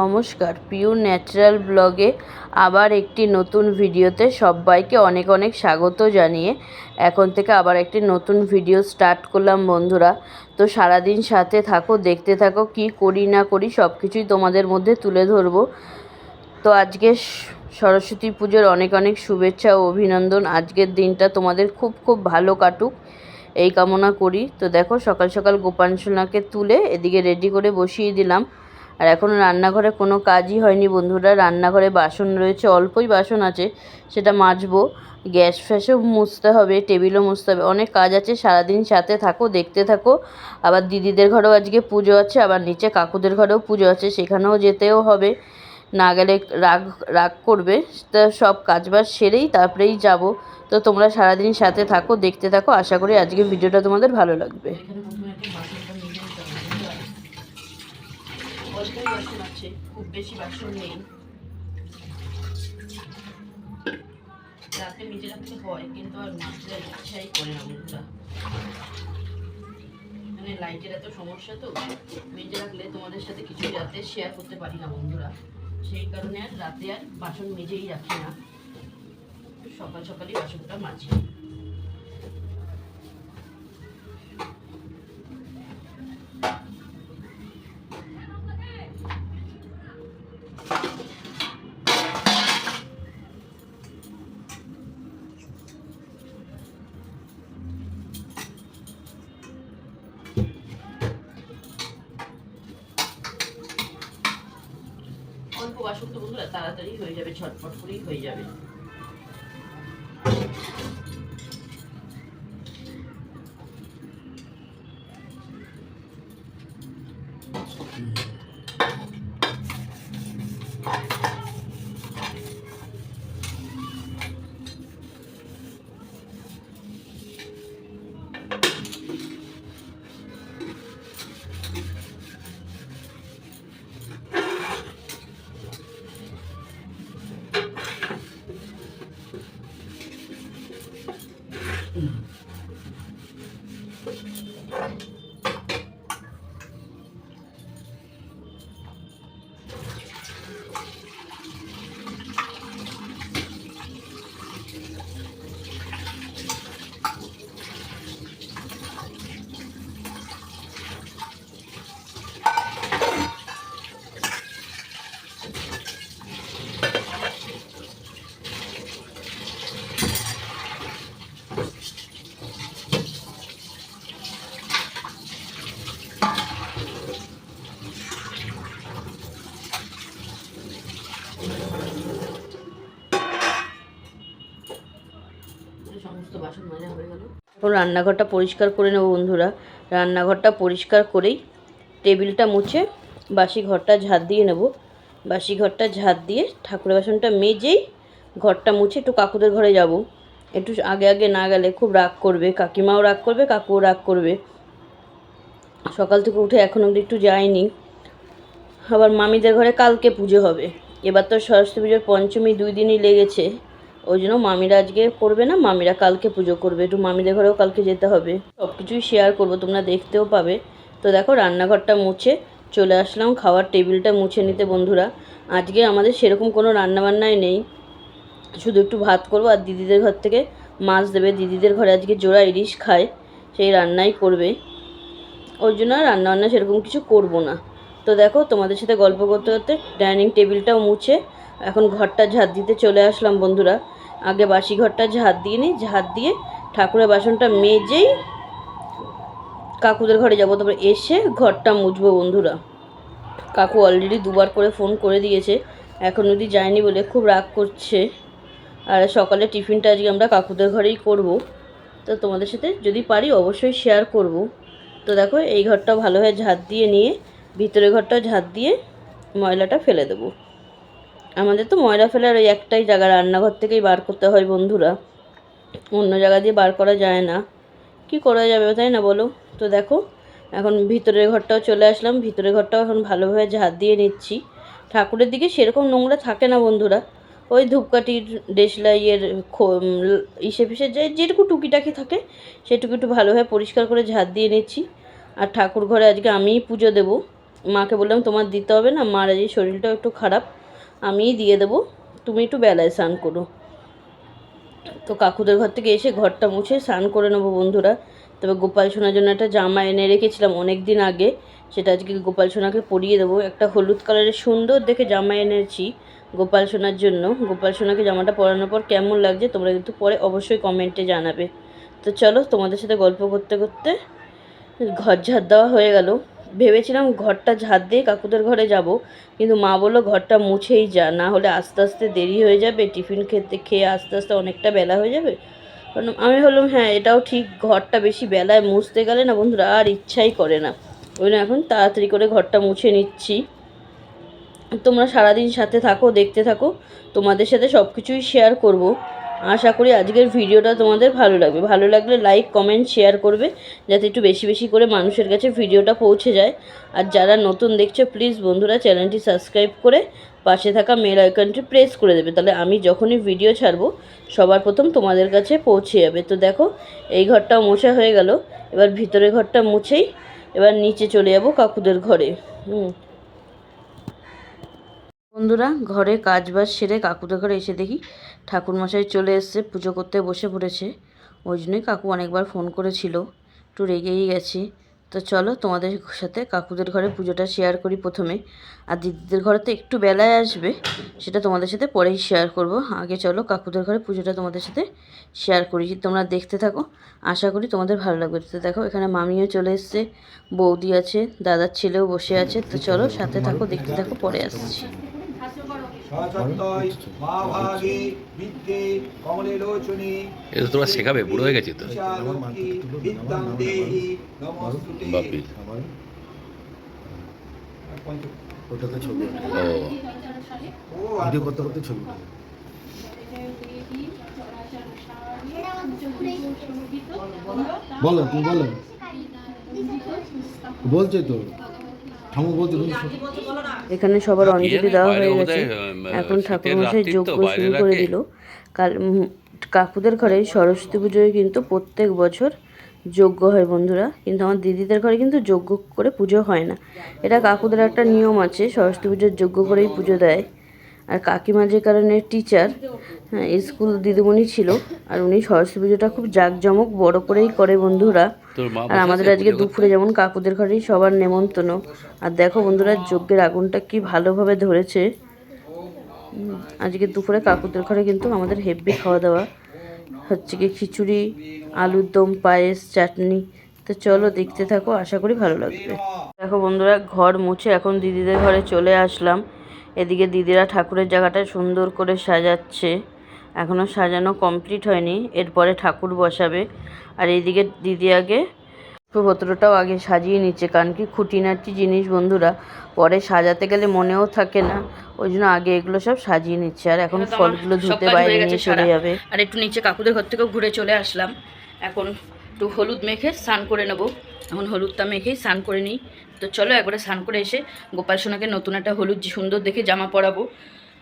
নমস্কার pure natural ব্লগে আবার একটি নতুন ভিডিওতে সবাইকে অনেক অনেক স্বাগত জানিয়ে এখন থেকে আবার একটি নতুন ভিডিও স্টার্ট করলাম বন্ধুরা। তো সারাদিন সাথে থাকো, দেখতে থাকো, কি করি না করি সব কিছুই তোমাদের মধ্যে তুলে ধরবো। তো আজকে সরস্বতী পুজোর অনেক অনেক শুভেচ্ছা ও অভিনন্দন। আজকের দিনটা তোমাদের খুব খুব ভালো কাটুক, এই কামনা করি। তো দেখো সকাল সকাল গোপাল সোনাকে তুলে এদিকে রেডি করে বসিয়ে দিলাম। আর এখনও রান্নাঘরে কোনো কাজই হয়নি বন্ধুরা। রান্নাঘরে বাসন রয়েছে, অল্পই বাসন আছে, সেটা মাজবো। গ্যাস ফ্যাসও মুছতে হবে, টেবিলও মুছতে হবে। অনেক কাজ আছে, সারাদিন সাথে থাকো, দেখতে থাকো। আবার দিদিদের ঘরেও আজকে পুজো আছে, আবার নিচে কাকুদের ঘরেও পুজো আছে, সেখানেও যেতেও হবে। না গেলে রাগ রাগ করবে। তা সব কাজবাজ সেরেই তারপরেই যাব। তো তোমরা সারাদিন সাথে থাকো, দেখতে থাকো। আশা করি আজকে ভিডিওটা তোমাদের ভালো লাগবে এখানে প্রথমে একটা বাসনটা নিয়ে নিতে হবে অল্পই বাসন আছে, খুব বেশি বাসন নেই। রাতে মেজে রাখতে হয়, কিন্তু আর মাছটা ইচ্ছাই করে না বন্ধুরা মানে লাইটের এত সমস্যা তো মেজে রাখলে তোমাদের সাথে কিছু রাতে শেয়ার করতে পারি না বন্ধুরা। সেই কারণে আর রাতে আর বাসন মেজেই রাখি না। সকাল সকালই বাসনটা মাঝি অল্প আসক্ত বন্ধুরা তাড়াতাড়ি হয়ে যাবে ছটফট করেই হয়ে যাবে সমস্ত বাসন মাজা হয়ে গেল এখন রান্নাঘরটা পরিষ্কার করে নেব বন্ধুরা। রান্নাঘরটা পরিষ্কার করেই টেবিলটা মুছে বাসি ঘরটা ঝাড় দিয়ে নেব। বাসি ঘরটা ঝাড় দিয়ে ঠাকুরের বাসনটা মেজেই ঘরটা মুছে একটু কাকুদের ঘরে যাব। একটু আগে আগে না গেলে খুব রাগ করবে, কাকিমাও রাগ করবে, কাকুও রাগ করবে। সকাল থেকে উঠে এখন অবধি একটু যায়নি আবার মামিদের ঘরে কালকে পুজো হবে। এবার তো সরস্বতী পুজোর পঞ্চমী দুই দিনই লেগেছে। ওই জন্য মামিরা আজকে করবে না, মামিরা কালকে পুজো করবে। একটু মামিদের ঘরেও কালকে যেতে হবে। সব কিছুই শেয়ার করব, তোমরা দেখতেও পাবে। তো দেখো, রান্নাঘরটা মুছে চলে আসলাম, খাওয়ার টেবিলটা মুছে নিতে বন্ধুরা। আজকে আমাদের সেরকম কোনো রান্নাবান্নাই নেই। শুধু একটু ভাত করব আর দিদিদের ঘর থেকে মাছ দেবে। দিদিদের ঘরে আজকে জোড়া ইলিশ খায়, সেই রান্নাই করবে। ওই জন্য রান্নাবান্না সেরকম কিছু করব না। তো দেখো, তোমাদের সাথে গল্প করতে করতে ডাইনিং টেবিলটাও মুছে, এখন ঘরটা ঝাড় দিতে চলে আসলাম বন্ধুরা। আগে বাসি ঘরটা ঝাড় দিয়ে নিই ঝাড় দিয়ে ঠাকুরের বাসনটা মেজেই কাকুদের ঘরে যাব। তারপর এসে ঘরটা মুছবো বন্ধুরা। কাকু অলরেডি দুবার করে ফোন করে দিয়েছে, এখন যদি যায়নি বলে খুব রাগ করছে। আর সকালে টিফিনটা আজকে আমরা কাকুদের ঘরেই করব। তো তোমাদের সাথে যদি পারি অবশ্যই শেয়ার করব। তো দেখো, এই ঘরটা ভালোভাবে ঝাঁট দিয়ে নিয়ে, ভিতরের ঘরটা ঝাঁট দিয়ে ময়লাটা ফেলে দেবো। আমাদের তো ময়লা ফেলার ওই একটাই জায়গা, রান্নাঘর থেকেই বার করতে হয় বন্ধুরা। অন্য জায়গা দিয়ে বার করা যায় না। কি করা যাবে তাই না বলো? তো দেখো, এখন ভিতরের ঘরটাও চলে আসলাম। ভিতরের ঘরটাও এখন ভালোভাবে ঝাঁট দিয়ে নিচ্ছি। ঠাকুরের দিকে সেরকম নোংরা থাকে না বন্ধুরা। ওই ধূপকাঠির, দেশলাইয়ের ইসে ফিসে যে যেটুকু টুকিটাকি থাকে, সেটুকু একটু ভালোভাবে পরিষ্কার করে ঝাঁট দিয়ে নিচ্ছি। আর ঠাকুর ঘরে আজকে আমিই পুজো দেবো। মাকে বললাম, তোমার দিতে হবে না? মার এই শরীরটাও একটু খারাপ। আমিই দিয়ে দেবো। তুমি একটু বেলায় স্নান করো। তো কাকুদের ঘর থেকে এসে ঘরটা মুছে স্নান করে নেব বন্ধুরা। তবে গোপাল সোনার জন্য একটা জামা এনে রেখেছিলাম অনেক দিন আগে। সেটা আজকে গোপাল সোনাকে পরিয়ে দেবো। একটা হলুদ কালারের সুন্দর দেখে জামা এনেছি গোপাল সোনার জন্য। গোপাল সোনাকে জামাটা পরানোর পর কেমন লাগছে তোমরা কিন্তু পরে অবশ্যই কমেন্টে জানাবে। তো চলো তোমাদের সাথে গল্প করতে করতে ঘর ঝাড় দেওয়া হয়ে গেল। ভেবেছিলাম ঘরটা ঝাড় দিয়ে কাকুদের ঘরে যাব, কিন্তু মা বলল, ঘরটা মুছেই যা, না হলে আস্তে আস্তে দেরি হয়ে যাবে, টিফিন খেতে খেয়ে আস্তে আস্তে অনেকটা বেলা হয়ে যাবে। কারণ আমি ভাবলাম হ্যাঁ এটাও ঠিক, ঘরটা বেশি বেলায় মুছতে গেলে না বন্ধুরা আর ইচ্ছাই করে না। ওই জন্য এখন তাড়াতাড়ি করে ঘরটা মুছে নিচ্ছি। তোমরা সারাদিন সাথে থাকো, দেখতে থাকো, তোমাদের সাথে সব কিছুই শেয়ার করব। আশা করি আজকের ভিডিওটা তোমাদের ভালো লাগবে। ভালো লাগলে লাইক কমেন্ট শেয়ার করবে, যাতে একটু বেশি বেশি করে মানুষের কাছে ভিডিওটা পৌঁছে যায়। আর যারা নতুন দেখছ প্লিজ বন্ধুরা চ্যানেলটি সাবস্ক্রাইব করে পাশে থাকা মেল আইকনটি প্রেস করে দেবে। তাহলে আমি যখনই ভিডিও ছাড়বো, সবার প্রথম তোমাদের কাছে পৌঁছে যাবে। তো দেখো, এই ঘরটাও মোছা হয়ে গেল। এবার ভিতরের ঘরটা মুছেই এবার নিচে চলে যাব কাকুদের ঘরে। হুম। বন্ধুরা, ঘরে কাজ বাজ সেরে কাকুদের ঘরে এসে দেখি ঠাকুরমশাই চলে এসছে, পুজো করতে বসে পড়েছে। ওই জন্যই কাকু অনেকবার ফোন করেছিল। একটু রেগেই গেছি। তো চলো তোমাদের সাথে কাকুদের ঘরে পুজোটা শেয়ার করি প্রথমে। আর দিদিদের ঘরে তো একটু বেলায় আসবে, সেটা তোমাদের সাথে পরেই শেয়ার করব। আগে চলো কাকুদের ঘরে পুজোটা তোমাদের সাথে শেয়ার করি। তোমরা দেখতে থাকো, আশা করি তোমাদের ভালো লাগবে। তো দেখো, এখানে মামিও চলে এসছে, বৌদি আছে, দাদার ছেলেও বসে আছে। তো চলো সাথে থাকো, দেখতে থাকো, পরে আসছি। মহাভাগে বিদ্যে কমলে লোচনে এটা তো তোমরা শেখাবে বুড়ো হয়ে গেছি তো। বিশালক্ষী বিদ্যাং দেহি নমস্তুতে। বাপি। ওটাতে ছবি ও। ও ভিডিও করতে করতে ছবি বলো তুমি বলো বলছে তো। ঠাকুর বলছে তুমি এখানে সবার অঞ্জলি দেওয়া হয়ে গেছে। এখন ঠাকুর মশাই যোগ্য যজ্ঞ শুরু করে। দিল। কাল কাকুদের ঘরে সরস্বতী পুজোয় কিন্তু প্রত্যেক বছর যজ্ঞ হয় বন্ধুরা। কিন্তু আমার দিদিদের ঘরে কিন্তু যজ্ঞ করে পুজো হয় না। এটা কাকুদের একটা নিয়ম আছে সরস্বতী পুজোর যজ্ঞ করেই পুজো দেয়। আর কাকিমা যে কারণে টিচার হ্যাঁ স্কুল দিদিমণি ছিল আর উনি সরস্বতী পুজোটা খুব জাঁকজমক বড় করেই করে বন্ধুরা। আর আমাদের আজকে দুপুরে যেমন কাকুদের ঘরেই সবার নেমন্তন্ন। আর দেখো বন্ধুরা যজ্ঞের আগুনটা কি ভালোভাবে ধরেছে। আজকে দুপুরে কাকুদের ঘরে কিন্তু আমাদের হেভি খাওয়া দাওয়া হচ্ছে কি খিচুড়ি আলুর দম পায়েস চাটনি। তো চলো দেখতে থাকো আশা করি ভালো লাগবে। দেখো বন্ধুরা ঘর মুছে এখন দিদিদের ঘরে চলে আসলাম। এদিকে দিদিরা ঠাকুরের জায়গাটা সুন্দর করে সাজাচ্ছে। এখনও সাজানো কমপ্লিট হয়নি এরপরে ঠাকুর বসাবে। আর এইদিকে দিদি আগে পত্রটাও আগে সাজিয়ে নিচ্ছে কারণ কি খুঁটিনাটি জিনিস বন্ধুরা পরে সাজাতে গেলে মনেও থাকে না। ওই জন্য আগে এগুলো সব সাজিয়ে নিচ্ছে আর এখন ফলগুলো ধুতে বাইরে নিয়ে চলে যাবে। আর একটু নিচে কাকুদের ঘর থেকেও ঘুরে চলে আসলাম। এখন একটু হলুদ মেখে স্নান করে নেব। এখন হলুদটা মেখেই স্নান করে নিই। তো চলো একবারে স্নান করে এসে গোপাল সোনাকে নতুন একটা হলুদ সুন্দর দেখে জামা পরাবো।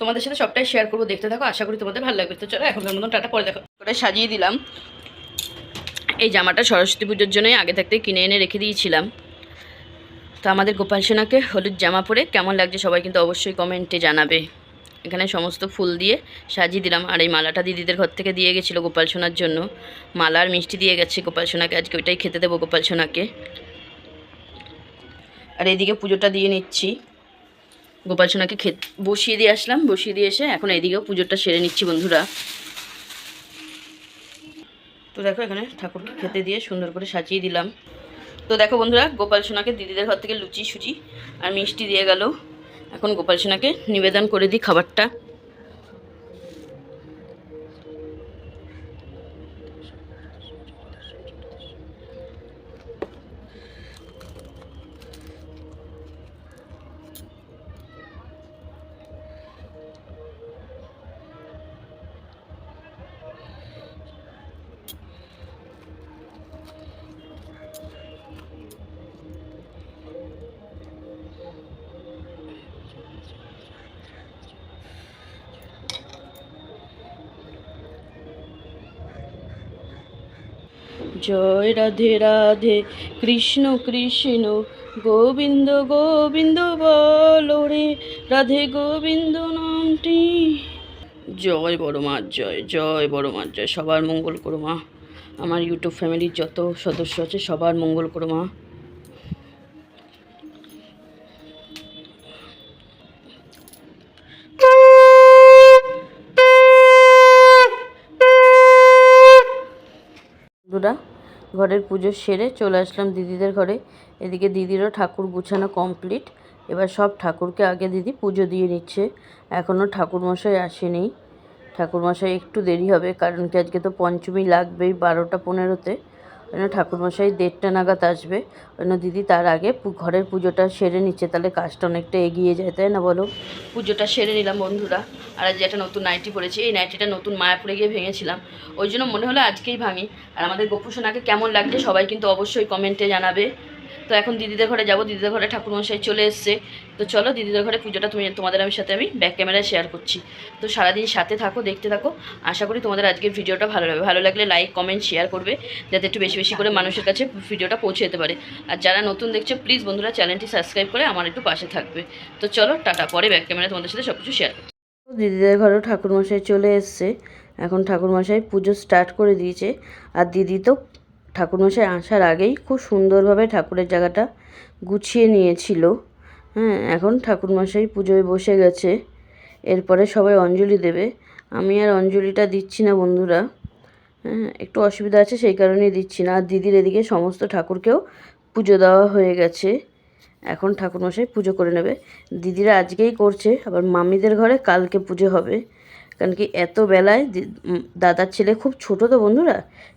তোমাদের সাথে সবটাই শেয়ার করব, দেখতে থাকো, আশা করি তোমাদের ভালো লাগবে। তো চলো এখনকার মতন টাটা, পরে দেখো। করে সাজিয়ে দিলাম। এই জামাটা সরস্বতী পুজোর জন্যই আগে থাকতে কিনে এনে রেখে দিয়েছিলাম। তো আমাদের গোপাল সোনাকে হলুদ জামা পরে কেমন লাগছে সবাই কিন্তু অবশ্যই কমেন্টে জানাবে। এখানে সমস্ত ফুল দিয়ে সাজিয়ে দিলাম। আর এই মালাটা দিদিদের ঘর থেকে দিয়ে গেছিল গোপাল সোনার জন্য। মালা আর মিষ্টি দিয়ে গেছে গোপাল সোনাকে, আজকে ওইটাই খেতে দেবো গোপাল সোনাকে। আর এদিকে পুজোটা দিয়ে নিচ্ছি। গোপাল সোনাকে খেত, বসিয়ে দিয়ে আসলাম, বসিয়ে দিয়ে এসে এখন এদিকেও পুজোটা সেরে নিচ্ছি বন্ধুরা। তো দেখো এখানে ঠাকুরকে খেতে দিয়ে সুন্দর করে সাজিয়ে দিলাম। তো দেখো বন্ধুরা, গোপাল সোনাকে দিদিদের ঘর থেকে লুচি সুচি আর মিষ্টি দিয়ে গেল। এখন গোপাল সোনাকে নিবেদন করে দিই খাবারটা। জয় রাধে রাধে। কৃষ্ণ কৃষ্ণ, গোবিন্দ গোবিন্দ বলো রে। রাধে গোবিন্দ নামটি। জয় বড় মা জয় জয় বড় মা জয়। সবার মঙ্গল করো মা। আমার ইউটিউব ফ্যামিলির যত সদস্য আছে, সবার মঙ্গল করো মা। ঘরের পুজো সেরে চলে আসলাম দিদিদের ঘরে। এদিকে দিদিরও ঠাকুর গুছানো কমপ্লিট এবার সব ঠাকুরকে আগে দিদি পুজো দিয়ে নিচ্ছে। এখনও ঠাকুরমশাই আসেনি। ঠাকুরমশাই একটু দেরি হবে, কারণ কি আজকে তো পঞ্চমী লাগবেই বারোটা পনেরোতে। জন্য ঠাকুরমশাই দেড়টা নাগাদ আসবে। জন্য দিদি তার আগে ঘরের পুজোটা সেরে নিচ্ছে। তাহলে কাজটা অনেকটা এগিয়ে যায়, তাই না বলো? পুজোটা সেরে নিলাম বন্ধুরা। আর আজ একটা নতুন নাইটি পরেছি, এই নাইটিটা নতুন মায়াপুরে গিয়ে ভেঙেছিলাম। ওই জন্য মনে হলো আজকেই ভাঙি। আর আমাদের গোপুসোনাকে কেমন লাগছে সবাই কিন্তু অবশ্যই কমেন্টে জানাবে। তো এখন দিদিদের ঘরে যাব, দিদিদের ঘরে ঠাকুরমশাই চলে এসছে। তো চলো দিদিদের ঘরে পুজোটা তুমি, তোমাদের আমি সাথে আমি ব্যাক ক্যামেরায় শেয়ার করছি। তো সারাদিন সাথে থাকো, দেখতে থাকো। আশা করি তোমাদের আজকের ভিডিওটা ভালো লাগবে। ভালো লাগলে লাইক কমেন্ট শেয়ার করবে, যাতে একটু বেশি বেশি করে মানুষের কাছে ভিডিওটা পৌঁছে যেতে পারে। আর যারা নতুন দেখছ প্লিজ বন্ধুরা চ্যানেলটি সাবস্ক্রাইব করে আমার একটু পাশে থাকবে। তো চলো টাটা, পরে ব্যাক ক্যামেরা তোমাদের সাথে সব কিছু শেয়ার দিদিদের ঘরেও ঠাকুরমশাই চলে এসছে। এখন ঠাকুরমশাই পুজো স্টার্ট করে দিয়েছে। আর দিদি তো ঠাকুরমশাই আসার আগেই খুব সুন্দরভাবে ঠাকুরের জায়গাটা গুছিয়ে নিয়েছিল। হ্যাঁ এখন ঠাকুরমশাই পুজোয় বসে গেছে। এরপরে সবাই অঞ্জলি দেবে। আমি আর অঞ্জলিটা দিচ্ছি না বন্ধুরা। হ্যাঁ একটু অসুবিধা আছে সেই কারণেই দিচ্ছি না। আর দিদির এদিকে সমস্ত ঠাকুরকেও পুজো দেওয়া হয়ে গেছে। এখন ঠাকুরমশাই পুজো করে নেবে। দিদিরা আজকেই করছে, আবার মামিদের ঘরে কালকে পুজো হবে। কারণ কি এত বেলায় দাদার ছেলে খুব ছোট তো বন্ধুরা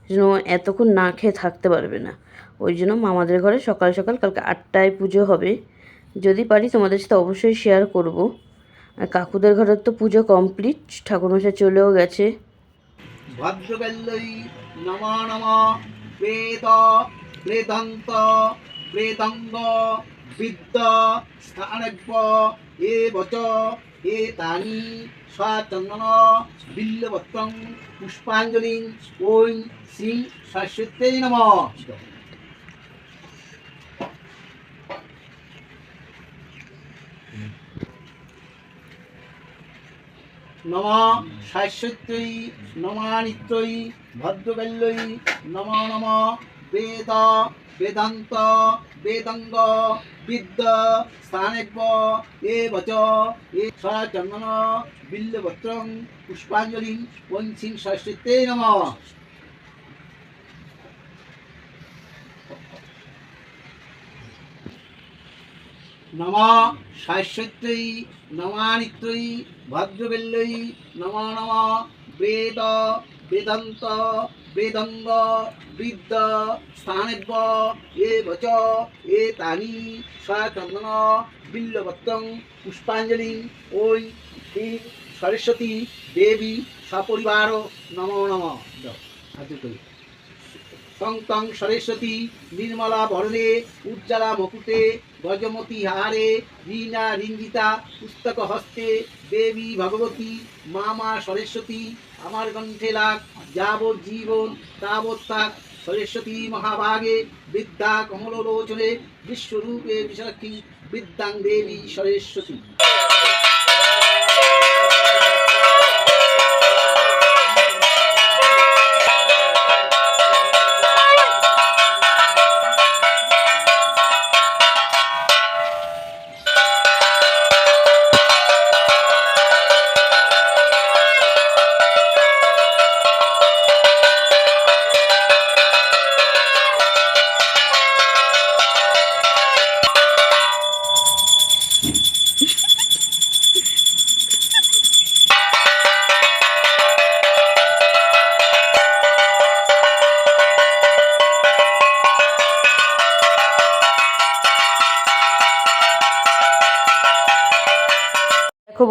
যেন এতক্ষণ না খেয়ে থাকতে পারবে না। ওই জন্য মামাদের ঘরে সকাল সকাল কালকে আটটায় পুজো হবে। যদি পারি তোমাদের সাথে অবশ্যই শেয়ার করব। আর কাকুদের ঘরের তো পুজো কমপ্লিট ঠাকুরমশাই চলেও গেছে। বেদ, বেদান্ত বিদ্য স্থানজ্ঞ এ বচ এ তানি স্বাচন্দন বিল্লবত্রং পুষ্পাঞ্জলি ওং শ্রী সরস্বত্যে নম। নম শাশ্বত্যই নমানিত্যই ভদ্রকাল্যই, নম নম বেদ বেদান্ত বেদাঙ্গ বিদ্য স্থানেব্য এ বচ এ সচন্দন বিল্লবত্রং পুষ্পাঞ্জলি পঞ্চিং শাশ্বত্যে নম নম শাশ্বত্যই নমানিত্যই ভদ্রবেল্যই নম নম বেদ বেদান্ত বেদঙ্গ বৃদ্ধ স্থানেব্য এ বচ এ তানি বিল্লবত্তং পুষ্পাঞ্জলি ওই শ্রী সরস্বতী দেবী সপরিবার নমো নম তং তং সরস্বতী নির্মলা বরণে উজ্জ্বলা মকুটে গজমতি হারে রীনা রিঞ্জিতা পুস্তক হস্তে দেবী ভগবতী মা মা সরস্বতী আমার কণ্ঠে লাগ যাবৎ জীবন তাবৎ থাক সরস্বতী মহাভাগে বিদ্যা কমলোচনে বিশ্বরূপে বিশাক্ষী বিদ্যাং দেবী সরস্বতী।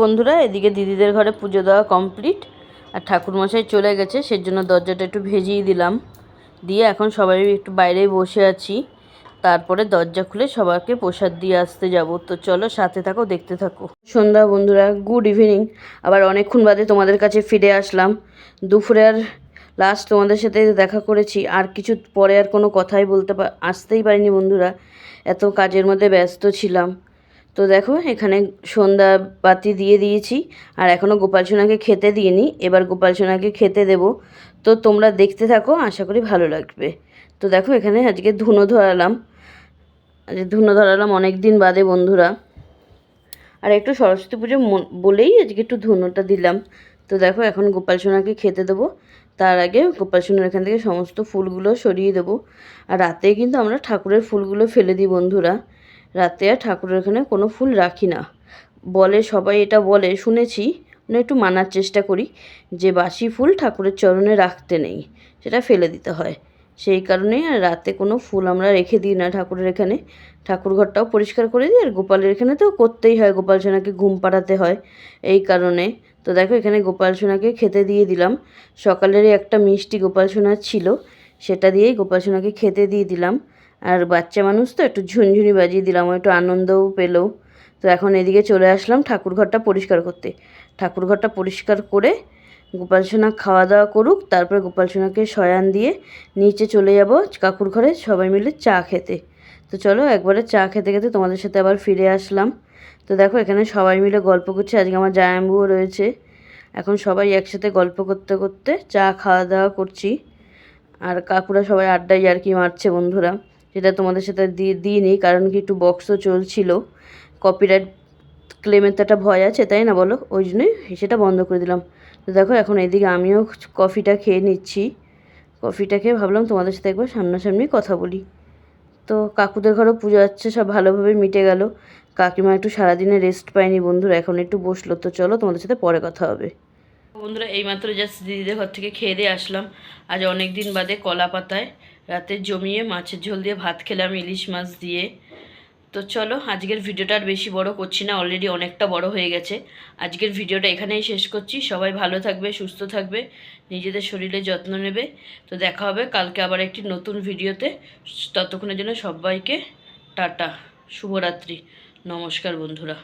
বন্ধুরা, এদিকে দিদিদের ঘরে পুজো দেওয়া কমপ্লিট আর ঠাকুরমশাই চলে গেছে, সেজন্য দরজাটা একটু ভেজিয়ে দিলাম। দিয়ে এখন সবাই একটু বাইরেই বসে আছি। তারপরে দরজা খুলে সবাইকে প্রসাদ দিয়ে আসতে যাব। তো চলো সাথে থাকো, দেখতে থাকো। সন্ধ্যা বন্ধুরা গুড ইভিনিং আবার অনেকক্ষণ বাদে তোমাদের কাছে ফিরে আসলাম। দুপুরে আর লাস্ট তোমাদের সাথে দেখা করেছি। আর কিছু পরে আর কোনো কথাই বলতে আসতেই পারিনি বন্ধুরা। এত কাজের মধ্যে ব্যস্ত ছিলাম। তো দেখো, এখানে সন্ধ্যা বাতি দিয়ে দিয়েছি। আর এখনও গোপাল সোনাকে খেতে দিইনি। এবার গোপাল সোনাকে খেতে দেবো। তো তোমরা দেখতে থাকো, আশা করি ভালো লাগবে। তো দেখো, এখানে আজকে ধুনো ধরালাম। আজকে ধুনো ধরালাম অনেক দিন বাদে, বন্ধুরা। আর একটু সরস্বতী পুজো বলেই আজকে একটু ধুনোটা দিলাম। তো দেখো, এখন গোপাল সোনাকে খেতে দেবো। তার আগে গোপাল সোনার এখান থেকে সমস্ত ফুলগুলো সরিয়ে দেবো। আর রাতে কিন্তু আমরা ঠাকুরের ফুলগুলো ফেলে দিই, বন্ধুরা। রাতে আর ঠাকুরের এখানে কোনো ফুল রাখি না। বলে, সবাই এটা বলে, শুনেছি। মানে একটু মানার চেষ্টা করি যে বাসি ফুল ঠাকুরের চরণে রাখতে নেই, সেটা ফেলে দিতে হয়। সেই কারণেই আর রাতে কোনো ফুল আমরা রেখে দিই না ঠাকুরের এখানে। ঠাকুর ঘরটাও পরিষ্কার করে দিই, আর গোপালের এখানে তো করতেই হয়, গোপাল সোনাকে ঘুম পাড়াতে হয়। এই কারণে তো দেখো, এখানে গোপাল সোনাকে খেতে দিয়ে দিলাম। সকালেরই একটা মিষ্টি গোপাল সোনার ছিল, সেটা দিয়েই গোপাল সোনাকে খেতে দিয়ে দিলাম। আর বাচ্চা মানুষ তো একটু ঝুনঝুনি বাজিয়ে দিলাম, একটু আনন্দও পেল। তো এখন এদিকে চলে আসলাম ঠাকুর ঘরটা পরিষ্কার করতে। ঠাকুর ঘরটা পরিষ্কার করে গোপাল সোনা খাওয়া দাওয়া করুক, তারপরে গোপাল সোনাকে শয়ান দিয়ে নিচে চলে যাব কাকুর ঘরে সবাই মিলে চা খেতে। তো চলো একবারে চা খেতে খেতে তোমাদের সাথে আবার ফিরে আসলাম। তো দেখো এখানে সবাই মিলে গল্প করছে, আজকে আমার জায়াম্বুও রয়েছে। এখন সবাই একসাথে গল্প করতে করতে চা খাওয়া দাওয়া করছি। আর কাকুরা সবাই আড্ডায় আর কি মারছে বন্ধুরা। সেটা তোমাদের সাথে দিয়ে দিইনি, কারণ কি একটু বক্সও চলছিল। কপিরাইট ক্লেমের তো একটা ভয় আছে, তাই না বলো? ওই জন্যই সেটা বন্ধ করে দিলাম। তো দেখো, এখন এদিকে আমিও কফিটা খেয়ে নিচ্ছি। কফিটা খেয়ে ভাবলাম তোমাদের সাথে একবার সামনাসামনি কথা বলি। তো কাকুদের ঘরেও পুজো হচ্ছে সব ভালোভাবে মিটে গেল। কাকিমা একটু সারাদিনে রেস্ট পায়নি বন্ধুরা, এখন একটু বসল। তো চলো তোমাদের সাথে পরে কথা হবে। বন্ধুরা, এইমাত্র জাস্ট দিদিদের ঘর থেকে খেয়ে দিয়ে আসলাম। আজ অনেক দিন বাদে কলা পাতায় রাতে জমিয়ে মাছের ঝোল দিয়ে ভাত খেলাম, ইলিশ মাছ দিয়ে। তো চলো, আজকের ভিডিওটা আর বেশি বড় করছি না অলরেডি অনেকটা বড় হয়ে গেছে। আজকের ভিডিওটা এখানেই শেষ করছি। সবাই ভালো থাকবে, সুস্থ থাকবে, নিজেদের শরীরে যত্ন নেবে। তো দেখা হবে কালকে আবার একটি নতুন ভিডিওতে। ততক্ষণের জন্য সবাইকে টাটা, শুভরাত্রি। নমস্কার বন্ধুরা।